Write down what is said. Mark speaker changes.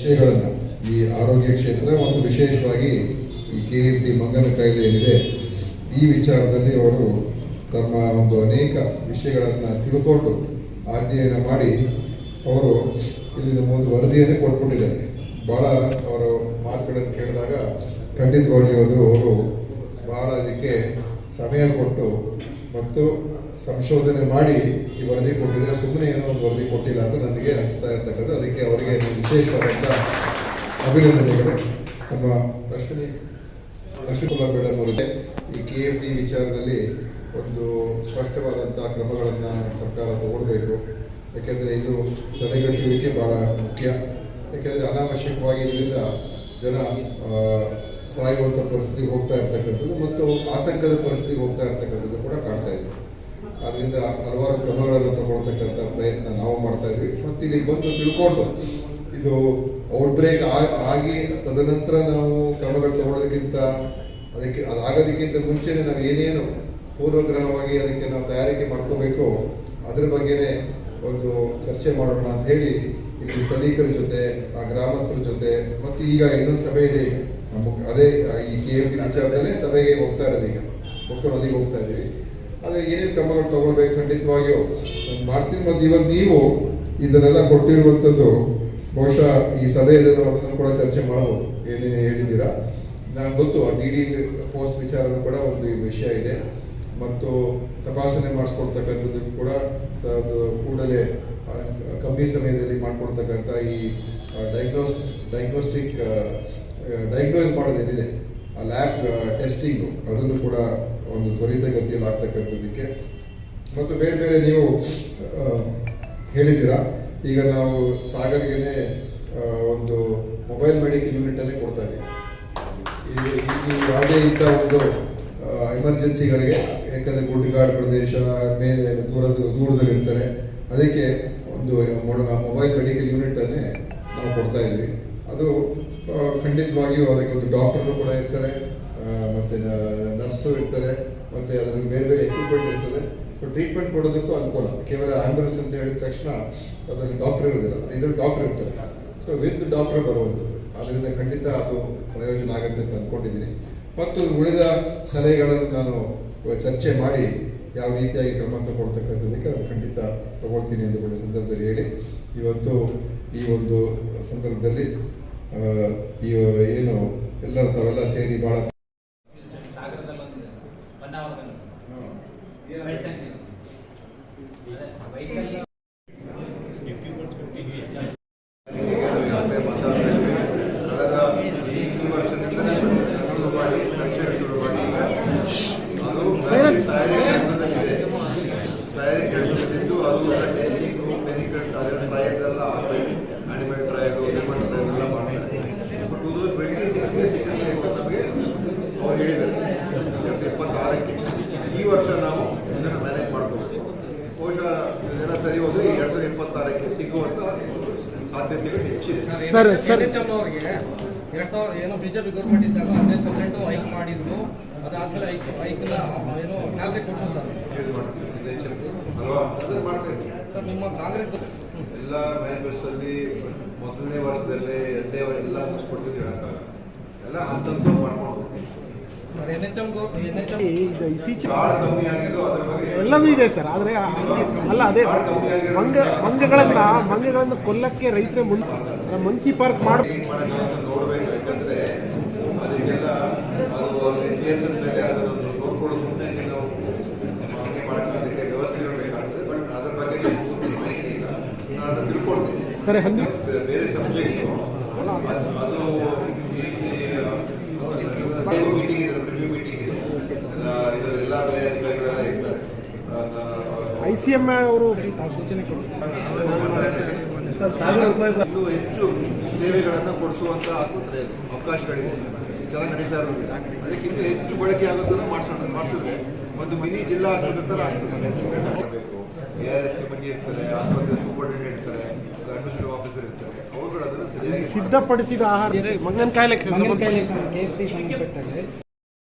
Speaker 1: ವಿಷಯಗಳನ್ನು, ಈ ಆರೋಗ್ಯ ಕ್ಷೇತ್ರ ಮತ್ತು ವಿಶೇಷವಾಗಿ ಈ ಕೆ ಎಫ್ ಡಿ ಮಂಗನ ಕಾಯಿಲೆ ಏನಿದೆ, ಈ ವಿಚಾರದಲ್ಲಿ ಅವರು ತಮ್ಮ ಒಂದು ಅನೇಕ ವಿಷಯಗಳನ್ನು ತಿಳ್ಕೊಂಡು ಅಧ್ಯಯನ ಮಾಡಿ ಅವರು ಇಲ್ಲಿನ ಒಂದು ವರದಿಯನ್ನು ಕೊಟ್ಬಿಟ್ಟಿದ್ದಾರೆ. ಭಾಳ ಅವರ ಮಾತುಗಳನ್ನು ಕೇಳಿದಾಗ ಖಂಡಿತವಾಗಿಯೂ ಅದು ಅವರು ಭಾಳ ಅದಕ್ಕೆ ಸಮಯ ಕೊಟ್ಟು ಮತ್ತು ಸಂಶೋಧನೆ ಮಾಡಿ ಈ ವರದಿ ಕೊಟ್ಟಿದ್ರೆ ಸುಮ್ಮನೆ ಏನೋ ಒಂದು ವರದಿ ಕೊಟ್ಟಿಲ್ಲ ಅಂತ ನನಗೆ ಅನಿಸ್ತಾ ಇರ್ತಕ್ಕಂಥದ್ದು. ಅದಕ್ಕೆ ಅವರಿಗೆ ವಿಶೇಷವಾದಂಥ ಅಭಿನಂದನೆಗಳು. ನಮ್ಮ ಲಕ್ಷ್ಮಿ ಲಕ್ಷ್ಮೀಕುಮಾರ್ ಮೇಡಮ್ ಅವರಿಗೆ ಈ ಕೆ ಎಫ್ ಡಿ ವಿಚಾರದಲ್ಲಿ ಒಂದು ಸ್ಪಷ್ಟವಾದಂಥ ಕ್ರಮಗಳನ್ನು ಸರ್ಕಾರ ತಗೊಳ್ಬೇಕು. ಯಾಕೆಂದರೆ ಇದು ತಡೆಗಟ್ಟುವಿಕೆ ಭಾಳ ಮುಖ್ಯ. ಯಾಕೆಂದರೆ ಅನಾವಶ್ಯಕವಾಗಿ ಇದರಿಂದ ಜನ ಸಾಯುವಂಥ ಪರಿಸ್ಥಿತಿಗೆ ಹೋಗ್ತಾ ಇರ್ತಕ್ಕಂಥದ್ದು ಮತ್ತು ಆತಂಕದ ಪರಿಸ್ಥಿತಿಗೆ ಹೋಗ್ತಾ ಇರ್ತಕ್ಕಂಥದ್ದು ಕೂಡ ಕಾಣ್ತಾ ಇದೆ. ಆದ್ದರಿಂದ ಹಲವಾರು ಕ್ರಮಗಳನ್ನು ತಗೊಳ್ತಕ್ಕಂಥ ಪ್ರಯತ್ನ ನಾವು ಮಾಡ್ತಾ ಇದ್ವಿ. ಮತ್ತು ಇಲ್ಲಿಗೆ ಬಂದು ತಿಳ್ಕೊಂಡು ಇದು ಔಟ್ಬ್ರೇಕ್ ಆಗಿ ತದನಂತರ ನಾವು ಕ್ರಮಗಳು ತಗೊಳ್ಳೋದಕ್ಕಿಂತ ಅದಕ್ಕೆ, ಅದಾಗೋದಕ್ಕಿಂತ ಮುಂಚೆನೇ ನಾವು ಏನೇನು ಪೂರ್ವಗ್ರಹವಾಗಿ ಅದಕ್ಕೆ ನಾವು ತಯಾರಿಕೆ ಮಾಡ್ಕೋಬೇಕು, ಅದ್ರ ಬಗ್ಗೆನೇ ಒಂದು ಚರ್ಚೆ ಮಾಡೋಣ ಅಂತ ಹೇಳಿ ಇಲ್ಲಿ ಸ್ಥಳೀಕರ ಜೊತೆ, ಆ ಗ್ರಾಮಸ್ಥರ ಜೊತೆ, ಮತ್ತು ಈಗ ಇನ್ನೊಂದು ಸಭೆ ಇದೆ. ಅದೇ ಈ ಕೆ ಎಂ ಪಿ ವಿಚಾರದಲ್ಲೇ ಸಭೆಗೆ ಹೋಗ್ತಾ ಇರೋದು ಈಗ. ಹೋಗ್ಕೊಂಡು ಅಲ್ಲಿಗೆ ಹೋಗ್ತಾ ಇದ್ದೀವಿ. ಅದೇ ಏನೇನು ಕ್ರಮಗಳು ತಗೊಳ್ಬೇಕು ಖಂಡಿತವಾಗಿಯೂ. ಮಾಡ್ತೀನಿ ಮತ್ತು ಇವತ್ತು ನೀವು ಇದನ್ನೆಲ್ಲ ಕೊಟ್ಟಿರುವಂಥದ್ದು ಬಹುಶಃ ಈ ಸಭೆಯಲ್ಲಿ ನಾವು ಅದನ್ನು ಕೂಡ ಚರ್ಚೆ ಮಾಡಬಹುದು. ಏನೇನು ಹೇಳಿದ್ದೀರಾ? ನಾನು ಗೊತ್ತು ಡಿ ಡಿ ಪೋಸ್ಟ್ ವಿಚಾರನೂ ಕೂಡ ಒಂದು ವಿಷಯ ಇದೆ. ಮತ್ತು ತಪಾಸಣೆ ಮಾಡಿಸ್ಕೊಳ್ತಕ್ಕಂಥದ್ದು ಕೂಡ ಕೂಡಲೇ ಕಮ್ಮಿ ಸಮಯದಲ್ಲಿ ಮಾಡಿಕೊಡ್ತಕ್ಕಂಥ ಈ ಡೈಗ್ನೋಸ್ ಡೈಗ್ನೋಸ್ಟಿಕ್ ಮಾಡೋದು ಮಾಡೋದೇನಿದೆ ಆ ಲ್ಯಾಬ್ ಟೆಸ್ಟಿಂಗು ಅದನ್ನು ಕೂಡ ಒಂದು ತ್ವರಿತಗತಿಯಲ್ಲಿ ಆಗ್ತಕ್ಕಂಥದ್ದಕ್ಕೆ. ಮತ್ತು ಬೇರೆ ಬೇರೆ ನೀವು ಹೇಳಿದ್ದೀರಾ? ಈಗ ನಾವು ಸಾಗರ್ಗೆನೆ ಒಂದು ಮೊಬೈಲ್ ಮೆಡಿಕಲ್ ಯೂನಿಟನ್ನೇ ಕೊಡ್ತಾ ಇದ್ದೀವಿ ಯಾವುದೇ ಇಂಥ ಒಂದು ಎಮರ್ಜೆನ್ಸಿಗಳಿಗೆ ಯಾಕಂದರೆ ಗುಡ್ಡಗಾಡು ಪ್ರದೇಶ, ಮೇಲೆ ದೂರದ ದೂರದಲ್ಲಿರ್ತಾರೆ ಅದಕ್ಕೆ ಒಂದು ಮೊಬೈಲ್ ಮೆಡಿಕಲ್ ಯೂನಿಟನ್ನೇ ನಾವು ಕೊಡ್ತಾ ಇದ್ವಿ. ಅದು ಖಂಡಿತವಾಗಿಯೂ ಅದಕ್ಕೆ ಒಂದು ಡಾಕ್ಟರ್ ಕೂಡ ಇರ್ತಾರೆ ಮತ್ತು ನರ್ಸು ಇರ್ತಾರೆ, ಮತ್ತೆ ಅದರಲ್ಲಿ ಬೇರೆ ಬೇರೆ ಎಕ್ವಿಪ್ಮೆಂಟ್ ಇರ್ತದೆ. ಟ್ರೀಟ್ಮೆಂಟ್ ಕೊಡೋದಕ್ಕೂ ಅನುಕೂಲ. ಕೇವಲ ಆಂಬ್ಯುಲೆನ್ಸ್ ಅಂತ ಹೇಳಿದ ತಕ್ಷಣ ಅದರಲ್ಲಿ ಡಾಕ್ಟರ್ ಇರೋದಿಲ್ಲ ಇದ್ರಲ್ಲಿ ಡಾಕ್ಟರ್ ಇರ್ತಾರೆ. ಸೊ ವಿತ್ ಡಾಕ್ಟರ್ ಬರುವಂಥದ್ದು. ಅದರಿಂದ ಖಂಡಿತ ಅದು ಪ್ರಯೋಜನ ಆಗುತ್ತೆ ಅಂತ ಅಂದ್ಕೊಂಡಿದ್ದೀನಿ ಮತ್ತು ಉಳಿದ ಸಲಹೆಗಳನ್ನು ನಾನು ಚರ್ಚೆ ಮಾಡಿ ಯಾವ ರೀತಿಯಾಗಿ ಕ್ರಮ ತಗೊಳ್ತಕ್ಕಂಥದ್ದಕ್ಕೆ ನಾನು ಖಂಡಿತ ತಗೊಳ್ತೀನಿ ಎಂದು ಕೂಡ ಸಂದರ್ಭದಲ್ಲಿ ಹೇಳಿ. ಇವತ್ತು ಈ ಒಂದು ಸಂದರ್ಭದಲ್ಲಿ ಈ ಏನು ಎಲ್ಲರ ತಾವೆಲ್ಲ ಸೇರಿ ಭಾಳ
Speaker 2: ಸಾಧ್ಯತೆಗಳು ಹೆಚ್ಚಿದೆ.
Speaker 3: ಸರ್ ಸರ್
Speaker 4: ಅವರಿಗೆ? ಎರಡ್ ಸಾವಿರ ಏನೋ ಬಿಜೆಪಿ ಗೌರ್ಮೆಂಟ್ ಇದ್ದಾಗ ಹದಿನೈದು ಪರ್ಸೆಂಟ್ ಹೈಕ್ ಮಾಡಿದ್ರು. ಅದಾದ್ಮೇಲೆ ಹೈಕ್ ಹೈಕ್ನ ಏನೋ ಸ್ಯಾಲ್ರಿ ಕೊಟ್ಟರು ಸರ್. ಸರ್ ನಿಮ್ಮ ಕಾಂಗ್ರೆಸ್
Speaker 2: ಎಲ್ಲ ಮ್ಯಾನಿಫೆಸ್ಟೋಲ್ಲಿ ಮೊದಲನೇ ವರ್ಷದಲ್ಲಿ ಎರಡನೇ ಎಲ್ಲ ಮುಗಿಸ್ಕೊಡ್ತೀವಿ ಹೇಳಕ್ಕಾಗಲ್ಲ ಎಲ್ಲ ಹಂತಂತ ಮಾಡ್ಕೊಂಡು ಹೋಗ್ತೀವಿ.
Speaker 4: Sir N H M N H M
Speaker 3: ಈಗ ಇತ್ತೀಚೆಗೆ
Speaker 2: ಕಮ್ಮಿ ಆಗಿದ್ದು ಅದ್ರ ಬಗ್ಗೆ
Speaker 3: ಎಲ್ಲದೂ ಇದೆ ಸರ್, ಆದರೆ ಅಲ್ಲ, ಅದೇ ಮಂಗ ಮಂಗಗಳನ್ನ ಮಂಗಗಳನ್ನ ಕೊಲ್ಲಕ್ಕೆ ರೈತರೇ ಮುನ್ ಮಂಕಿ ಪಾರ್ಕ್ ಮಾಡಿ
Speaker 2: ಕ್ಲೀನ್ ಬೇರೆ ನೋಡಬೇಕು ಯಾಕಂದ್ರೆ ಅದಕ್ಕೆಲ್ಲ ಅದು ಸೇರಿಸಿದ ಮೇಲೆ ಅದನ್ನು ನೋಡ್ಕೊಳ್ಳೋದು ಸುಮ್ಮನೆ ನಾವು ಹಂಗೆ ಮಾಡ್ಕೊಳ್ಳೋದಕ್ಕೆ ವ್ಯವಸ್ಥೆಗಳು ಬೇಕಾಗ್ತದೆ ಬಟ್ ಅದ್ರ ಬಗ್ಗೆ ನಮ್ಗೆ ಪೂರ್ತಿ ಮಾಹಿತಿ ಇಲ್ಲ ನಾನು ಅದನ್ನು ತಿಳ್ಕೊಳ್ತೀನಿ
Speaker 3: ಸರಿ ಹಂದಿ
Speaker 2: ಬೇ- ಬೇರೆ ಸಬ್ಜೆಕ್ಟ್ ಅದು ಮೀಟಿಂಗ್ ಇದೆ ರಿವ್ಯೂ ಮೀಟಿಂಗ್ ಇದೆ ಇದರಲ್ಲಿ ಅಧಿಕಾರಿಗಳೆಲ್ಲ
Speaker 3: ಐ ಸಿ ಎಂ ಅವರು ಸೂಚನೆ
Speaker 2: ಇನ್ನೂ ಹೆಚ್ಚು ಸೇವೆಗಳನ್ನು ಕೊಡಿಸುವಂತ ಆಸ್ಪತ್ರೆ ಅವಕಾಶಗಳಿವೆ ಅವಕಾಶಗಳಿದೆ. ಚೆನ್ನಾಗಿ ನಡೀತಾ ಇರೋದು. ಅದಕ್ಕೆ ಇನ್ನೂ ಹೆಚ್ಚು ಬಳಕೆ ಆಗೋದನ್ನ ಮಾಡಿಸೋಣ ಮಾಡಿಸಿದ್ರೆ ಒಂದು ಮಿನಿ ಜಿಲ್ಲಾ ಆಸ್ಪತ್ರೆ ತರ ಆಗ್ತದೆ. ಎ ಆರ್ ಎಸ್ ಬಗ್ಗೆ ಇರ್ತಾರೆ ಆಸ್ಪತ್ರೆ ಸೂಪರ್ಟೆಂಡೆಂಟ್ ಇರ್ತಾರೆ ಅಡ್ಮಿನಿಸ್ಟ್ರೇಟಿವ್ ಆಫೀಸರ್ ಇರ್ತಾರೆ ಅವ್ರುಗಳು ಅದನ್ನು ಸರಿಯಾಗಿ
Speaker 3: ಸಿದ್ಧಪಡಿಸಿದ ಆಹಾರ ಮಂಗನ ಕಾಯಿಲೆ